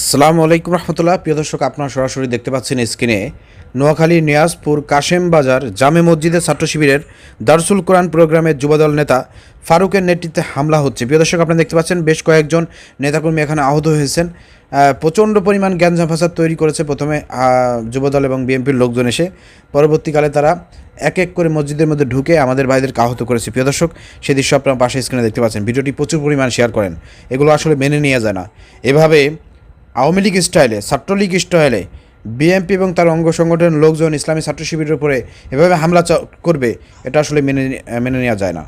আসসালামু আলাইকুম রহমতুল্লাহ। প্রিয় দর্শক, আপনারা সরাসরি দেখতে পাচ্ছেন স্ক্রিনে নোয়াখালী, নিয়াজপুর, কাশেম বাজার, জামে মসজিদে ছাত্র শিবিরের দারসুল কোরআন প্রোগ্রামের যুবদল নেতা ফারুকের নেতৃত্বে হামলা হচ্ছে। প্রিয় দর্শক, আপনারা দেখতে পাচ্ছেন বেশ কয়েকজন নেতাকর্মী এখানে আহত হয়েছেন। প্রচণ্ড পরিমাণ জ্ঞানজাম ফাসাদ তৈরি করেছে প্রথমে যুবদল এবং বিএনপির লোকজন এসে। পরবর্তীকালে তারা এক এক করে মসজিদের মধ্যে ঢুকে আমাদের ভাইদেরকে আহত করেছে। প্রিয় দর্শক সেই দৃশ্য আপনারা পাশে স্ক্রিনে দেখতে পাচ্ছেন। ভিডিওটি প্রচুর পরিমাণ শেয়ার করেন। এগুলো আসলে মেনে নেওয়া যায় না। এভাবে আওয়ামী লীগ স্টাইলে, ছাত্রলীগ স্টাইলে বিএনপি এবং তার অঙ্গ সংগঠনের লোকজন ইসলামী ছাত্র শিবিরের উপরে এভাবে হামলা করবে, এটা আসলে মেনে মেনে নেওয়া যায় না।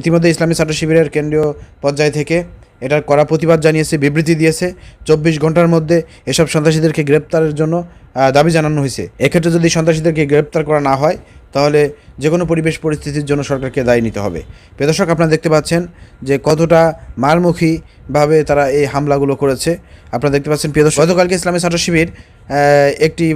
ইতিমধ্যে ইসলামী ছাত্র শিবিরের কেন্দ্রীয় পর্যায় থেকে এটার কড়া প্রতিবাদ জানিয়েছে, বিবৃতি দিয়েছে। চব্বিশ ঘণ্টার মধ্যে এসব সন্ত্রাসীদেরকে গ্রেপ্তারের জন্য দাবি জানানো হয়েছে। এক্ষেত্রে যদি সন্ত্রাসীদেরকে গ্রেপ্তার করা না হয়, তাহলে যে কোনো পরিবেশ পরিস্থিতির জন্য সরকারকে দায়ী নিতে হবে। প্রদর্শক আপনারা দেখতে পাচ্ছেন যে কতটা মারমুখীভাবে তারা এই হামলাগুলো করেছে। আপনারা দেখতে পাচ্ছেন প্রিয়দর্শক গতকালকে ইসলামী ছাত্র শিবির একটি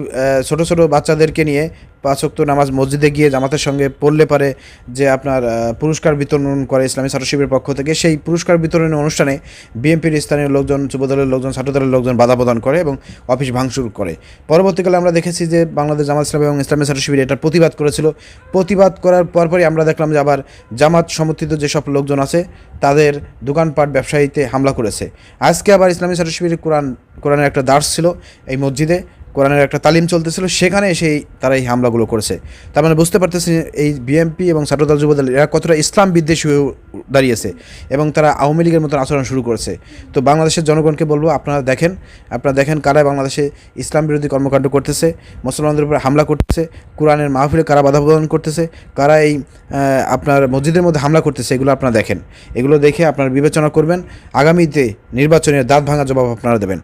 ছোটো ছোট ছোট বাচ্চাদেরকে নিয়ে পাঁচক্ত নামাজ মসজিদে গিয়ে জামাতের সঙ্গে পড়লে পারে যে আপনার পুরস্কার বিতরণ করে ইসলামী ছাত্র পক্ষ থেকে। সেই পুরস্কার বিতরণের অনুষ্ঠানে বিএনপির স্থানীয় লোকজন, যুবদলের লোকজন, ছাত্রদলের লোকজন বাধা প্রদান করে এবং অফিস ভাঙচুর করে। পরবর্তীকালে আমরা দেখেছি যে বাংলাদেশ জামাত ইসলাম এবং ইসলামী ছাত্র শিবির এটার প্রতিবাদ করেছিল। প্রতিবাদ করার পরপরই আমরা দেখলাম যে আবার জামাত সমর্থিত যেসব লোকজন আছে, তাদের দোকানপাট ব্যবসায়ীতে হামলা করেছে। আজকে আবার ইসলামী ছাত্র কোরআন, কোরআনের একটা দাস ছিল এই মসজিদে। কোরআনের একটা তালিম চলতেছিল, সেখানে এসেই তারা এই হামলাগুলো করেছে। তার মানে বুঝতে পারতেছি এই বিএনপি এবং ছাত্রদল যুবদল, এরা কতটা ইসলাম বিদ্বেষী হয়ে দাঁড়িয়েছে এবং তারা আওয়ামী লীগের মতন আচরণ শুরু করেছে। তো বাংলাদেশের জনগণকে বলব, আপনারা দেখেন আপনারা দেখেন কারা বাংলাদেশে ইসলাম বিরোধী কর্মকাণ্ড করতেছে, মুসলমানদের উপর হামলা করতেছে, কোরআনের মাহফিলে কারা বাধা প্রদান করতেছে, কারা এই আপনার মসজিদের মধ্যে হামলা করতেছে, এগুলো আপনারা দেখেন। এগুলো দেখে আপনারা বিবেচনা করবেন, আগামীতে নির্বাচনের দাঁত ভাঙা জবাব আপনারা দেবেন।